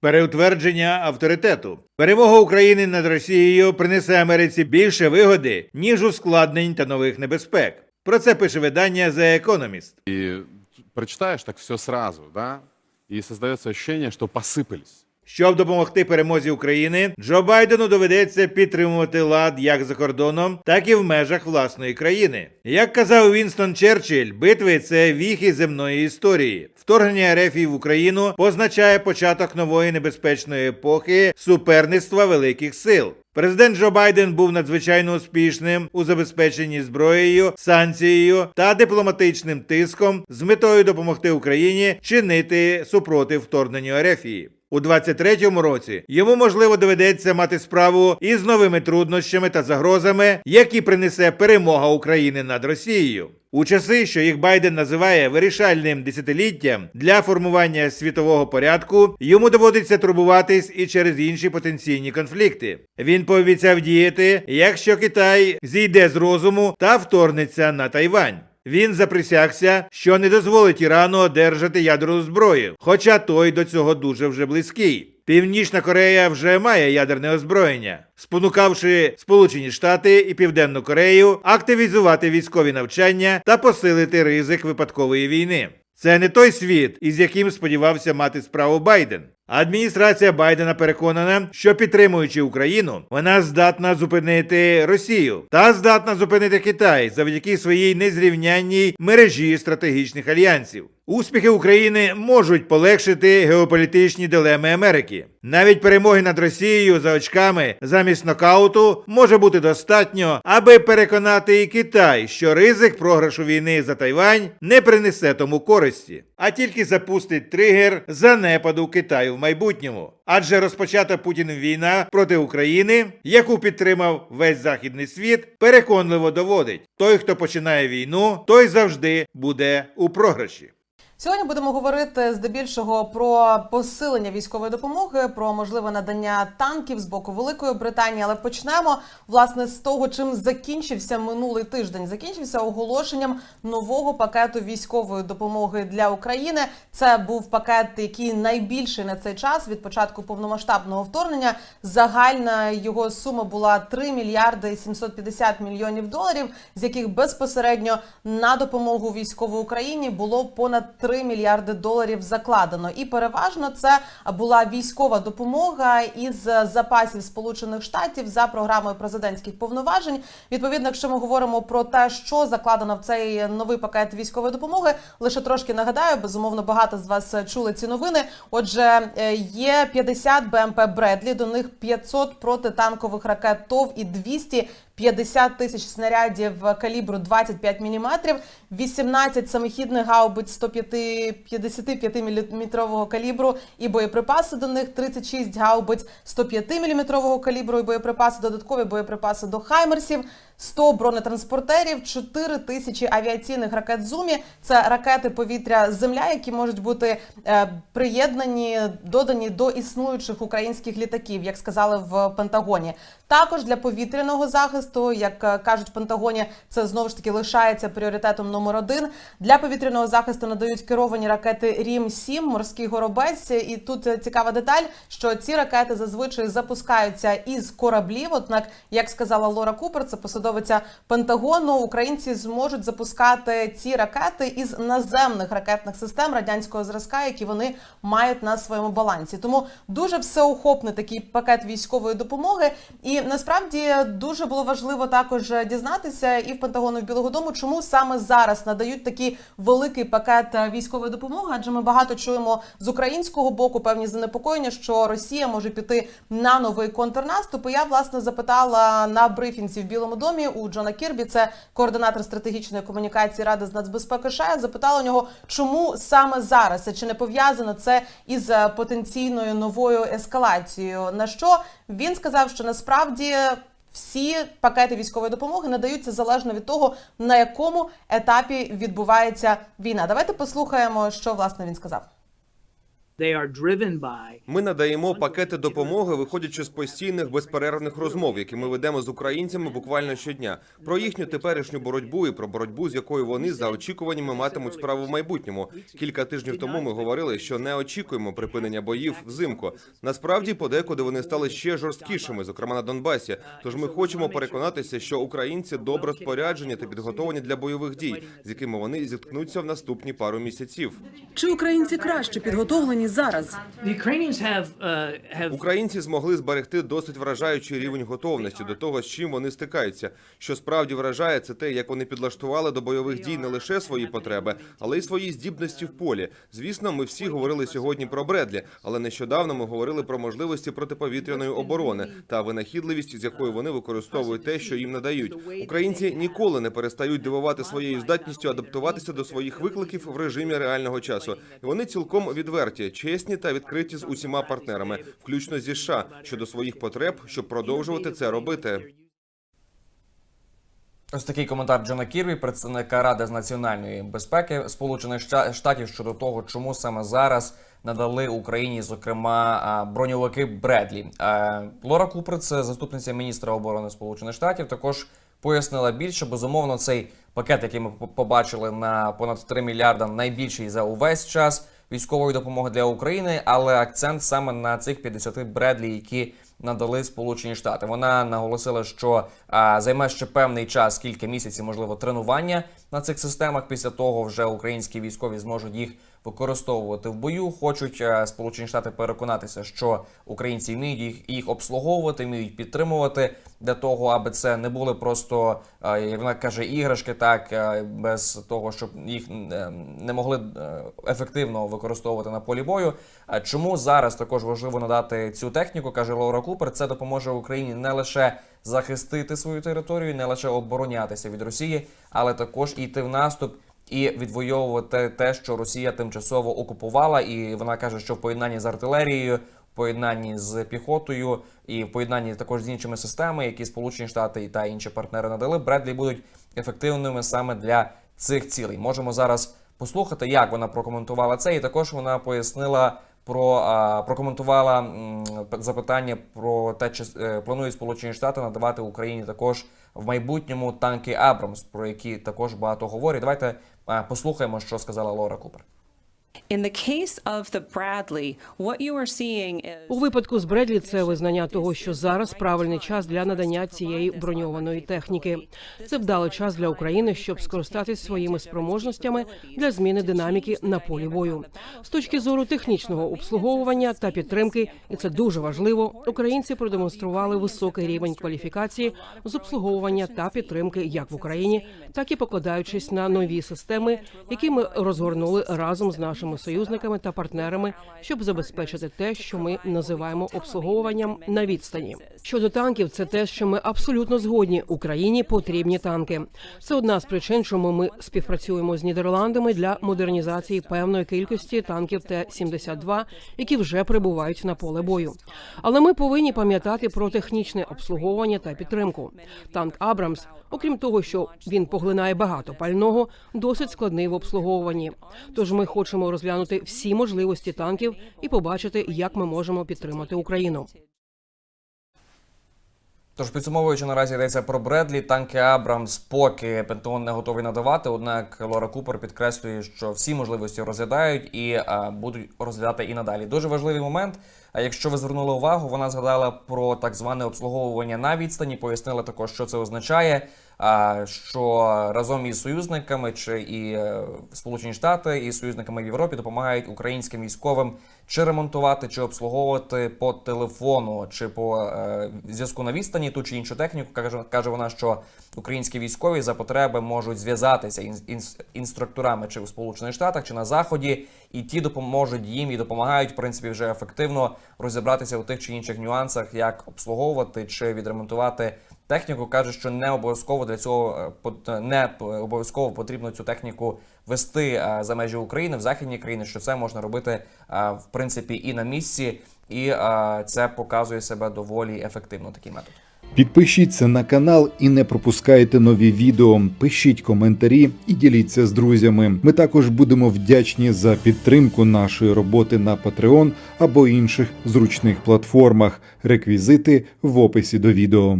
Переутвердження авторитету. Перемога України над Росією принесе Америці більше вигоди, ніж ускладнень та нових небезпек. Про це пише видання The Economist. І прочитаєш так все сразу, да, І создається ощущение, що посыпались. Щоб допомогти перемозі України, Джо Байдену доведеться підтримувати лад як за кордоном, так і в межах власної країни. Як казав Вінстон Черчилль, битви це віхи земної історії. Вторгнення РФ в Україну позначає початок нової небезпечної епохи суперництва великих сил. Президент Джо Байден був надзвичайно успішним у забезпеченні зброєю, санкцією та дипломатичним тиском з метою допомогти Україні чинити супротив вторгненню Ерефії. У 23-му році йому можливо доведеться мати справу із новими труднощами та загрозами, які принесе перемога України над Росією. У часи, що їх Байден називає вирішальним десятиліттям для формування світового порядку, йому доводиться турбуватись і через інші потенційні конфлікти. Він пообіцяв діяти, якщо Китай зійде з розуму та вторгнеться на Тайвань. Він заприсягся, що не дозволить Ірану одержати ядерну зброю, хоча той до цього дуже вже близький. Північна Корея вже має ядерне озброєння, спонукавши Сполучені Штати і Південну Корею активізувати військові навчання та посилити ризик випадкової війни. Це не той світ, із яким сподівався мати справу Байден. Адміністрація Байдена переконана, що підтримуючи Україну, вона здатна зупинити Росію та здатна зупинити Китай завдяки своїй незрівнянній мережі стратегічних альянсів. Успіхи України можуть полегшити геополітичні дилеми Америки. Навіть перемоги над Росією за очками замість нокауту може бути достатньо, аби переконати і Китай, що ризик програшу війни за Тайвань не принесе тому користі, а тільки запустить тригер занепаду Китаю в майбутньому. Адже розпочата Путіним війна проти України, яку підтримав весь західний світ, переконливо доводить: той, хто починає війну, той завжди буде у програші. Сьогодні будемо говорити здебільшого про посилення військової допомоги, про можливе надання танків з боку Великої Британії. Але почнемо власне з того, чим закінчився минулий тиждень. Закінчився оголошенням нового пакету військової допомоги для України. Це був пакет, який найбільший на цей час від початку повномасштабного вторгнення. Загальна його сума була 3 мільярди 750 мільйонів доларів, з яких безпосередньо на допомогу військовій Україні було понад 3 3 мільярди доларів закладено. І переважно це була військова допомога із запасів Сполучених Штатів за програмою президентських повноважень. Відповідно, якщо ми говоримо про те, що закладено в цей новий пакет військової допомоги, лише трошки нагадаю, безумовно багато з вас чули ці новини. Отже, е, є 50 БМП Бредлі, до них 500 протитанкових ракет ТОВ і 200 50 тисяч снарядів калібру 25 мм, 18 самохідних гаубиць 105 55-мм калібру і боєприпаси до них, 36 гаубиць 105-мм калібру і боєприпаси, додаткові боєприпаси до хаймерсів. 100 бронетранспортерів, 4 тисячі авіаційних ракет «Зумі». Це ракети повітря-земля, які можуть бути е, приєднані, додані до існуючих українських літаків, як сказали в Пентагоні. Також для повітряного захисту, як е, кажуть в Пентагоні, це знову ж таки лишається пріоритетом номер один. Для повітряного захисту надають керовані ракети Рім 7 морський горобець. І тут е, цікава деталь, що ці ракети зазвичай запускаються із кораблів. Однак, як сказала Лора Купер, це посадовиця Пентагону, українці зможуть запускати ці ракети із наземних ракетних систем радянського зразка, які вони мають на своєму балансі. Тому дуже всеохопний такий пакет військової допомоги. І насправді дуже було важливо також дізнатися і в Пентагону і в Білого Дому, чому саме зараз надають такий великий пакет військової допомоги. Адже ми багато чуємо з українського боку певні занепокоєння, що Росія може піти на новий контрнаступ. І я власне запитала на брифінзі в Білому домі у Джона Кірбі, це координатор стратегічної комунікації Ради з нацбезпеки США. Запитала у нього, чому саме зараз чи не пов'язано це із е, потенційною новою ескалацією. На що він сказав, що насправді. Всі пакети військової допомоги надаються залежно від того, на якому етапі відбувається війна. Давайте послухаємо, що власне він сказав. Ми надаємо пакети допомоги, виходячи з постійних безперервних розмов, які ми ведемо з українцями буквально щодня, про їхню теперішню боротьбу і про боротьбу, з якою вони за очікуваннями матимуть справу в майбутньому. Кілька тижнів тому ми говорили, що не очікуємо припинення боїв взимку. Насправді, подекуди вони стали ще жорсткішими, зокрема на Донбасі. Тож ми хочемо переконатися, що українці добре споряджені та підготовлені для бойових дій, з якими вони зіткнуться в наступні пару місяців. Чи українці краще підготовлені зараз? uh, Українці змогли зберегти досить вражаючий рівень готовності до того, з чим вони стикаються. Що справді вражає, це те, як вони підлаштували до бойових дій не лише свої потреби, але й свої здібності в полі. Звісно, ми всі говорили сьогодні про Бредлі, але нещодавно ми говорили про можливості протиповітряної оборони та винахідливість, з якою вони використовують те, що їм надають. Українці ніколи не перестають дивувати своєю здатністю адаптуватися до своїх викликів в режимі реального часу. І вони цілком відверті, чесні та відкриті з усіма партнерами, включно зі США, щодо своїх потреб, щоб продовжувати це робити. Ось такий коментар Джона Кірві, представника Ради з національної безпеки Сполучених Штатів щодо того, чому саме зараз надали Україні, зокрема, броньовики Бредлі. Лора Купер, це заступниця міністра оборони Сполучених Штатів, також пояснила більше. Безумовно, цей пакет, який ми побачили на понад 3 мільярда, найбільший за увесь час військової допомоги для України, але акцент саме на цих 50 Бредлі, які надали Сполучені Штати. Вона наголосила, що а, займе ще певний час, кілька місяців, можливо, тренування на цих системах. Після того вже українські військові зможуть їх використовувати в бою. Хочуть е, Сполучені Штати переконатися, що українці вміють їх, їх обслуговувати, вміють підтримувати для того, аби це не були просто, е, як вона каже, іграшки, так е, без того, щоб їх не могли ефективно використовувати на полі бою. Чому зараз також важливо надати цю техніку, каже Лаура Купер. Це допоможе Україні не лише захистити свою територію, не лише оборонятися від Росії, але також йти в наступ. І відвоювати те, що Росія тимчасово окупувала, і вона каже, що в поєднанні з артилерією, в поєднанні з піхотою і в поєднанні також з іншими системами, які Сполучені Штати та інші партнери надали, Бредлі будуть ефективними саме для цих цілей. Можемо зараз послухати, як вона прокоментувала це, і також вона пояснила про прокоментувала запитання про те, чи е, планують Сполучені Штати надавати Україні також в майбутньому танки Абрамс, про які також багато говорять. Давайте послухаємо, що сказала Лора Купер. У випадку з Бредлі це визнання того, що зараз правильний час для надання цієї броньованої техніки. Це вдалий час для України, щоб скористатись своїми спроможностями для зміни динаміки на полі бою. З точки зору технічного обслуговування та підтримки, і це дуже важливо. Українці продемонстрували високий рівень кваліфікації з обслуговування та підтримки як в Україні, так і покладаючись на нові системи, які ми розгорнули разом з нашими союзниками та партнерами, щоб забезпечити те, що ми називаємо обслуговуванням на відстані. Щодо танків, це те, що ми абсолютно згодні. Україні потрібні танки. Це одна з причин, чому ми співпрацюємо з Нідерландами для модернізації певної кількості танків Т-72, які вже прибувають на поле бою. Але ми повинні пам'ятати про технічне обслуговування та підтримку. Танк Абрамс, окрім того, що він поглинає багато пального, досить складний в обслуговуванні. Тож ми хочемо розглянути всі можливості танків і побачити, як ми можемо підтримати Україну. Тож підсумовуючи, наразі йдеться про Бредлі, танки Абрамс, поки Пентагон не готовий надавати. Однак Лора Купер підкреслює, що всі можливості розглядають і а, будуть розглядати і надалі. Дуже важливий момент. А якщо ви звернули увагу, вона згадала про так зване обслуговування на відстані, пояснила також, що це означає. Що разом із союзниками чи і е, Сполучені Штати і союзниками в Європі допомагають українським військовим чи ремонтувати, чи обслуговувати по телефону, чи по е, зв'язку на відстані ту чи іншу техніку. Каже, каже вона, що українські військові за потреби можуть зв'язатися інструкторами чи у Сполучених Штатах, чи на Заході, і ті допоможуть їм і допомагають в принципі вже ефективно розібратися у тих чи інших нюансах, як обслуговувати чи відремонтувати техніку. каже, що не обов'язково для цього е, не обов'язково потрібно цю техніку вести е, за межі України в західні країни. Що це можна робити е, в принципі і на місці, і це показує себе доволі ефективно. Такий метод. Підпишіться на канал і не пропускайте нові відео. Пишіть коментарі і діліться з друзями. Ми також будемо вдячні за підтримку нашої роботи на Patreon або інших зручних платформах. Реквізити в описі до відео.